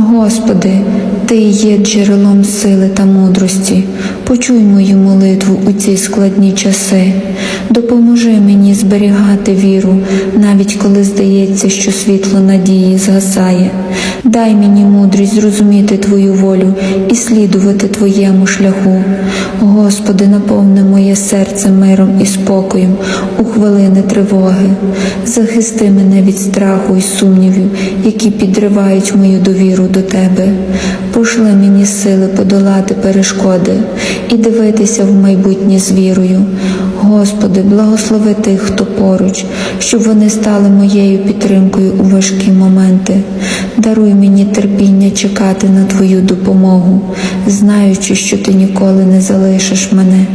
Господи, Ти є джерелом сили та мудрості. Почуй мою молитву у ці складні часи. Допоможи мені зберігати віру, навіть коли здається, що світло надії згасає. Дай мені мудрість зрозуміти Твою волю і слідувати Твоєму шляху. Господи, наповни моє серце миром і спокоєм у хвилини тривоги. Захисти мене від страху і сумнівів, які підривають мою довіру до Тебе. Пошли мені сили подолати перешкоди і дивитися в майбутнє з вірою. Господи, благослови тих, хто поруч, щоб вони стали моєю підтримкою у важкі моменти. Даруй мені терпіння чекати на Твою допомогу, знаючи, що Ти ніколи не залишиш мене.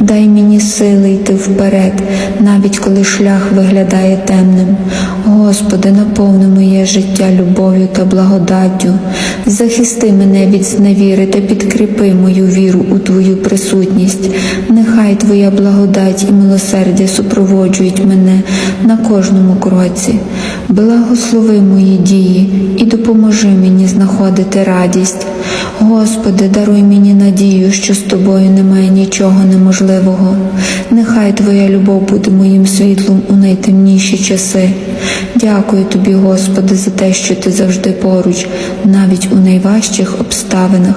Дай мені сили йти вперед, навіть коли шлях виглядає темним. Господи, наповни моє життя любов'ю та благодаттю. Захисти мене від зневіри та підкріпи мою віру у Твою присутність. Нехай Твоя благодать і милосердя супроводжують мене на кожному кроці. Благослови мої дії і допоможи мені знаходити радість. Господи, даруй мені надію, що з тобою немає нічого неможливого. Нехай Твоя любов буде моїм світлом у найтемніші часи. Дякую тобі, Господи, за те, що ти завжди поруч, навіть у найважчих обставинах.